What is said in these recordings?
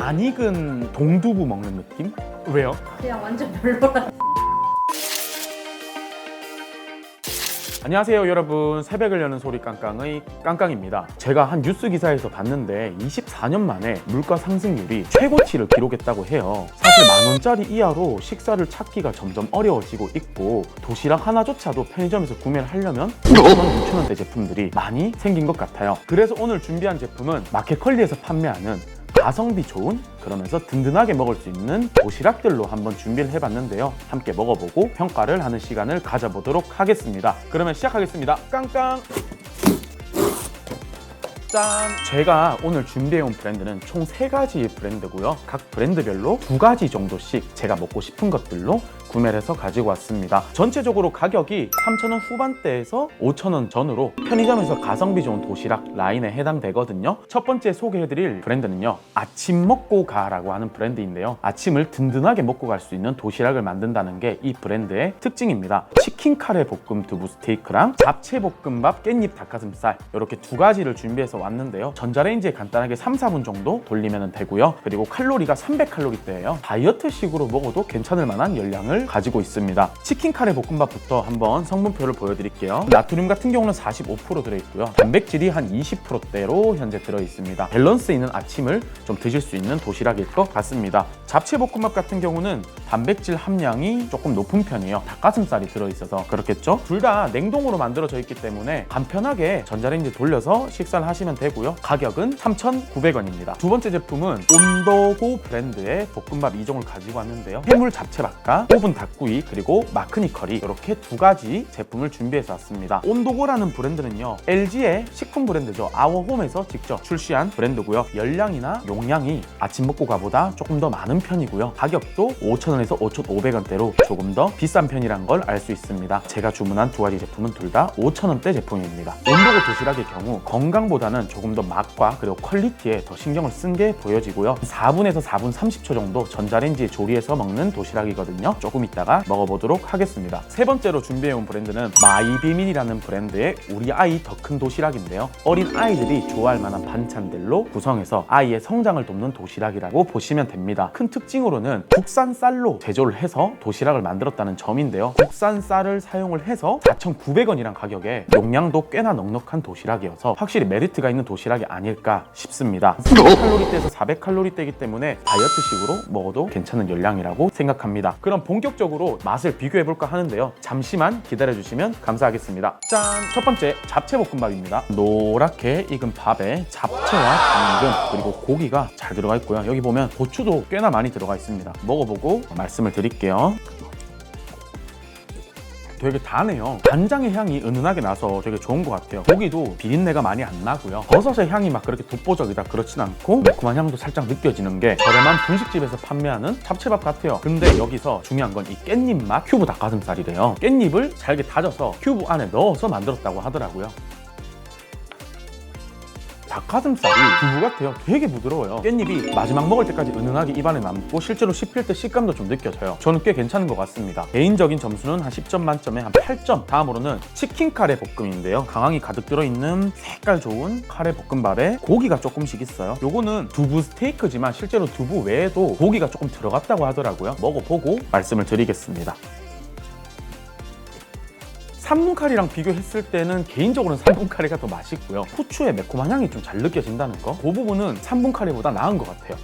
안 익은 동두부 먹는 느낌? 왜요? 그냥 완전 별로라. 안녕하세요 여러분 새벽을 여는 소리 깡깡의 깡깡입니다 제가 한 뉴스 기사에서 봤는데 24년 만에 물가 상승률이 최고치를 기록했다고 해요 사실 만원짜리 이하로 식사를 찾기가 점점 어려워지고 있고 도시락 하나조차도 편의점에서 구매를 하려면 5천원, 6천원대 제품들이 많이 생긴 것 같아요 그래서 오늘 준비한 제품은 마켓컬리에서 판매하는 가성비 좋은 그러면서 든든하게 먹을 수 있는 도시락들로 한번 준비를 해봤는데요. 함께 먹어보고 평가를 하는 시간을 가져보도록 하겠습니다. 그러면 시작하겠습니다. 깡깡! 짠! 제가 오늘 준비해온 브랜드는 총 세가지의 브랜드고요. 각 브랜드별로 두 가지 정도씩 제가 먹고 싶은 것들로 구매를 해서 가지고 왔습니다. 전체적으로 가격이 3,000원 후반대에서 5,000원 전으로 편의점에서 가성비 좋은 도시락 라인에 해당되거든요. 첫 번째 소개해드릴 브랜드는요. 아침 먹고 가라고 하는 브랜드인데요. 아침을 든든하게 먹고 갈 수 있는 도시락을 만든다는 게 이 브랜드의 특징입니다. 치킨 카레 볶음 두부 스테이크랑 잡채 볶음밥 깻잎 닭가슴살 이렇게 두 가지를 준비해서 왔는데요. 전자레인지에 간단하게 3, 4분 정도 돌리면 되고요. 그리고 칼로리가 300칼로리대예요. 다이어트식으로 먹어도 괜찮을 만한 열량을 가지고 있습니다. 치킨 카레 볶음밥부터 한번 성분표를 보여드릴게요. 나트륨 같은 경우는 45% 들어있고요. 단백질이 한 20%대로 현재 들어있습니다. 밸런스 있는 아침을 좀 드실 수 있는 도시락일 것 같습니다. 잡채 볶음밥 같은 경우는 단백질 함량이 조금 높은 편이에요. 닭가슴살이 들어있어서 그렇겠죠? 둘 다 냉동으로 만들어져 있기 때문에 간편하게 전자레인지 돌려서 식사를 하시면 되고요. 가격은 3,900원입니다. 두 번째 제품은 온더고 브랜드의 볶음밥 2종을 가지고 왔는데요. 해물 잡채밥과 오븐 닭구이 그리고 마크니 커리 이렇게 두 가지 제품을 준비해서 왔습니다. 온도고라는 브랜드는요. LG의 식품 브랜드죠. 아워홈에서 직접 출시한 브랜드고요. 열량이나 용량이 아침 먹고 가보다 조금 더 많은 편이고요. 가격도 5,000원에서 5,500원대로 조금 더 비싼 편이란 걸 알 수 있습니다. 제가 주문한 두 가지 제품은 둘 다 5,000원대 제품입니다. 온도고 도시락의 경우 건강보다는 조금 더 맛과 그리고 퀄리티에 더 신경을 쓴 게 보여지고요. 4분에서 4분 30초 정도 전자레인지에 조리해서 먹는 도시락이거든요. 조금 이따가 먹어보도록 하겠습니다. 세 번째로 준비해온 브랜드는 마이비민이라는 브랜드의 우리 아이 더 큰 도시락인데요. 어린 아이들이 좋아할 만한 반찬들로 구성해서 아이의 성장을 돕는 도시락이라고 보시면 됩니다. 큰 특징으로는 국산 쌀로 제조를 해서 도시락을 만들었다는 점인데요. 국산 쌀을 사용을 해서 4,900원이란 가격에 용량도 꽤나 넉넉한 도시락이어서 확실히 메리트가 있는 도시락이 아닐까 싶습니다. 300칼로리대에서 400칼로리대이기 때문에 다이어트식으로 먹어도 괜찮은 열량이라고 생각합니다. 그럼 본격 적으로 맛을 비교해 볼까 하는데요. 잠시만 기다려 주시면 감사하겠습니다. 짠! 첫 번째 잡채 볶음밥입니다. 노랗게 익은 밥에 잡채와 당근 그리고 고기가 잘 들어가 있고요. 여기 보면 고추도 꽤나 많이 들어가 있습니다. 먹어보고 말씀을 드릴게요. 되게 다네요. 간장의 향이 은은하게 나서 되게 좋은 것 같아요. 고기도 비린내가 많이 안 나고요. 버섯의 향이 막 그렇게 독보적이다 그렇진 않고 매콤한 향도 살짝 느껴지는 게 저렴한 분식집에서 판매하는 잡채밥 같아요. 근데 여기서 중요한 건 이 깻잎 맛 큐브 닭가슴살이래요. 깻잎을 잘게 다져서 큐브 안에 넣어서 만들었다고 하더라고요. 닭가슴살이 두부 같아요. 되게 부드러워요. 깻잎이 마지막 먹을 때까지 은은하게 입안에 남고 실제로 씹힐 때 식감도 좀 느껴져요. 저는 꽤 괜찮은 것 같습니다. 개인적인 점수는 한 10점 만점에 한 8점. 다음으로는 치킨 카레 볶음인데요. 강황이 가득 들어있는 색깔 좋은 카레 볶음밥에 고기가 조금씩 있어요. 요거는 두부 스테이크지만 실제로 두부 외에도 고기가 조금 들어갔다고 하더라고요. 먹어보고 말씀을 드리겠습니다. 3분 카리랑 비교했을 때는 개인적으로는 3분 카리가 더 맛있고요. 후추의 매콤한 향이 좀 잘 느껴진다는 거. 그 부분은 3분 카리보다 나은 것 같아요.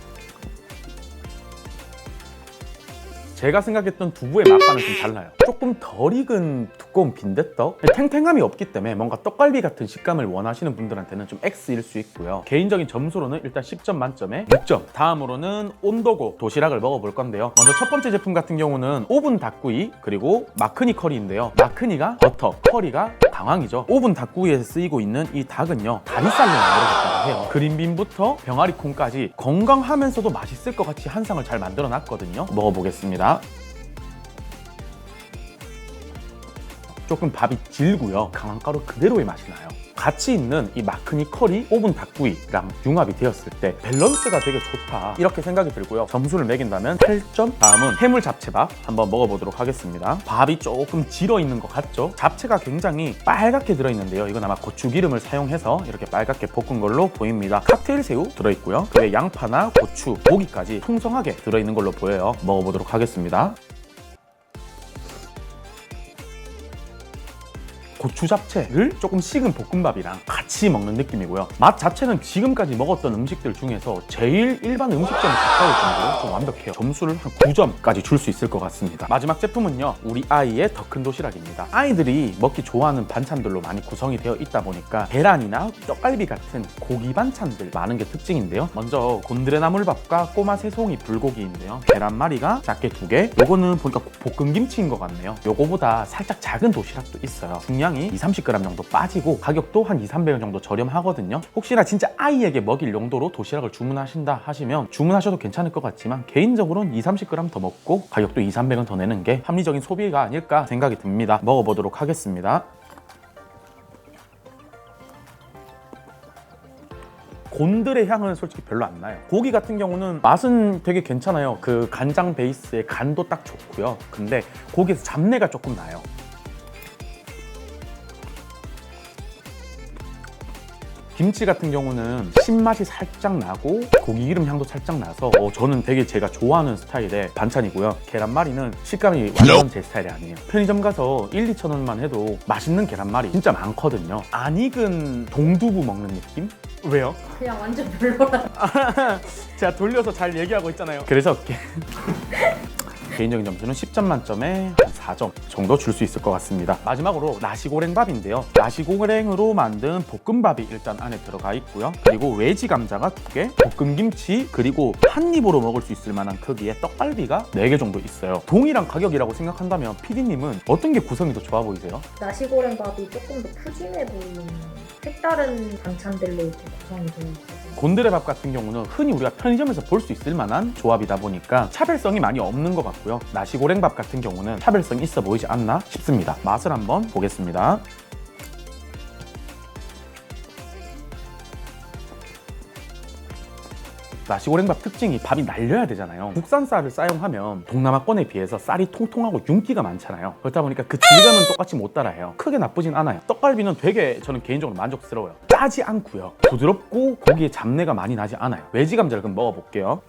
제가 생각했던 두부의 맛과는 좀 달라요. 조금 덜 익은 두꺼운 빈대떡? 탱탱함이 없기 때문에 뭔가 떡갈비 같은 식감을 원하시는 분들한테는 좀 X일 수 있고요. 개인적인 점수로는 일단 10점 만점에 6점. 다음으로는 온도고 도시락을 먹어볼 건데요. 먼저 첫 번째 제품 같은 경우는 오븐 닭구이 그리고 마크니 커리인데요. 마크니가 버터, 커리가 강황이죠. 오븐 닭구이에 쓰이고 있는 이 닭은요. 다리살로 만들어졌다고 해요. 그린빈부터 병아리 콩까지 건강하면서도 맛있을 것 같이 한 상을 잘 만들어 놨거든요. 먹어보겠습니다. 조금 밥이 질고요. 강황가루 그대로의 맛이 나요. 같이 있는 이 마크니 커리 오븐 닭구이랑 융합이 되었을 때 밸런스가 되게 좋다 이렇게 생각이 들고요. 점수를 매긴다면 8점 다음은 해물 잡채밥 한번 먹어보도록 하겠습니다. 밥이 조금 질어 있는 것 같죠? 잡채가 굉장히 빨갛게 들어있는데요. 이건 아마 고추기름을 사용해서 이렇게 빨갛게 볶은 걸로 보입니다. 칵테일 새우 들어있고요. 그에 양파나 고추, 고기까지 풍성하게 들어있는 걸로 보여요. 먹어보도록 하겠습니다 고추 잡채를 조금 식은 볶음밥이랑 같이 먹는 느낌이고요. 맛 자체는 지금까지 먹었던 음식들 중에서 제일 일반 음식점에 가까울 정도로 좀 완벽해요. 점수를 한 9점까지 줄 수 있을 것 같습니다. 마지막 제품은요. 우리 아이의 더 큰 도시락입니다. 아이들이 먹기 좋아하는 반찬들로 많이 구성이 되어 있다 보니까 계란이나 떡갈비 같은 고기 반찬들 많은 게 특징인데요. 먼저 곤드레 나물밥과 꼬마 새송이 불고기인데요. 계란말이가 작게 두 개. 요거는 보니까 볶은 김치인 것 같네요. 요거보다 살짝 작은 도시락도 있어요. 중량 이 2, 30g 정도 빠지고 가격도 한 2, 300원 정도 저렴하거든요. 혹시나 진짜 아이에게 먹일 용도로 도시락을 주문하신다 하시면 주문하셔도 괜찮을 것 같지만 개인적으로는 2, 30g 더 먹고 가격도 2, 300원 더 내는 게 합리적인 소비가 아닐까 생각이 듭니다. 먹어보도록 하겠습니다. 곤들의 향은 솔직히 별로 안 나요. 고기 같은 경우는 맛은 되게 괜찮아요. 그 간장 베이스의 간도 딱 좋고요. 근데 고기에서 잡내가 조금 나요. 김치 같은 경우는 신맛이 살짝 나고 고기 기름 향도 살짝 나서 어, 저는 되게 제가 좋아하는 스타일의 반찬이고요. 계란말이는 식감이 완전 제 스타일이 아니에요. 편의점 가서 1, 2천 원만 해도 맛있는 계란말이 진짜 많거든요. 안 익은 동두부 먹는 느낌? 왜요? 그냥 완전 별로라. 제가 돌려서 잘 얘기하고 있잖아요. 그래서 게... 개인적인 점수는 10점 만점에 한 4점 정도 줄 수 있을 것 같습니다. 마지막으로 나시고랭밥인데요. 나시고랭으로 만든 볶음밥이 일단 안에 들어가 있고요. 그리고 외지 감자가 두 개, 볶음김치, 그리고 한 입으로 먹을 수 있을 만한 크기의 떡갈비가 네개 정도 있어요. 동일한 가격이라고 생각한다면 PD님은 어떤 게 구성이 더 좋아 보이세요? 나시고랭밥이 조금 더 푸짐해 보이는 색다른 반찬들로 이렇게 구성이 되어 있어서 곤드레밥 같은 경우는 흔히 우리가 편의점에서 볼 수 있을 만한 조합이다 보니까 차별성이 많이 없는 것 같고 요. 나시고랭밥 같은 경우는 차별성이 있어 보이지 않나 싶습니다. 맛을 한번 보겠습니다. 나시고랭밥 특징이 밥이 날려야 되잖아요. 국산 쌀을 사용하면 동남아권에 비해서 쌀이 통통하고 윤기가 많잖아요. 그렇다 보니까 그 질감은 똑같이 못 따라해요. 크게 나쁘진 않아요. 떡갈비는 되게 저는 개인적으로 만족스러워요. 짜지 않고요. 부드럽고 고기에 잡내가 많이 나지 않아요. 외지 감자를 그럼 먹어볼게요.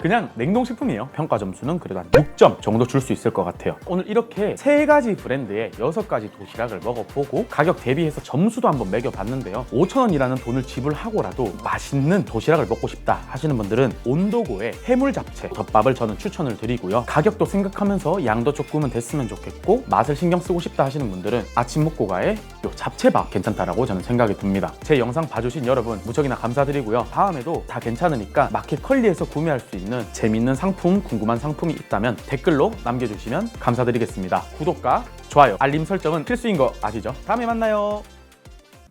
그냥 냉동식품이에요. 평가 점수는 그래도 한 6점 정도 줄 수 있을 것 같아요. 오늘 이렇게 세 가지 브랜드의 여섯 가지 도시락을 먹어보고 가격 대비해서 점수도 한번 매겨봤는데요. 5,000원이라는 돈을 지불하고라도 맛있는 도시락을 먹고 싶다 하시는 분들은 온도고의 해물 잡채 덮밥을 저는 추천을 드리고요. 가격도 생각하면서 양도 조금은 됐으면 좋겠고 맛을 신경 쓰고 싶다 하시는 분들은 아침 먹고 가의 요 잡채밥 괜찮다라고 저는 생각이 듭니다. 제 영상 봐주신 여러분 무척이나 감사드리고요. 다음에도 다 괜찮으니까 마켓 컬리에서 구매할 수 있는 재밌는 상품, 궁금한 상품이 있다면 댓글로 남겨주시면 감사드리겠습니다. 구독과 좋아요, 알림 설정은 필수인 거 아시죠? 다음에 만나요.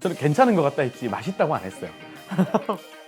저는 괜찮은 것 같다 했지 맛있다고 안 했어요.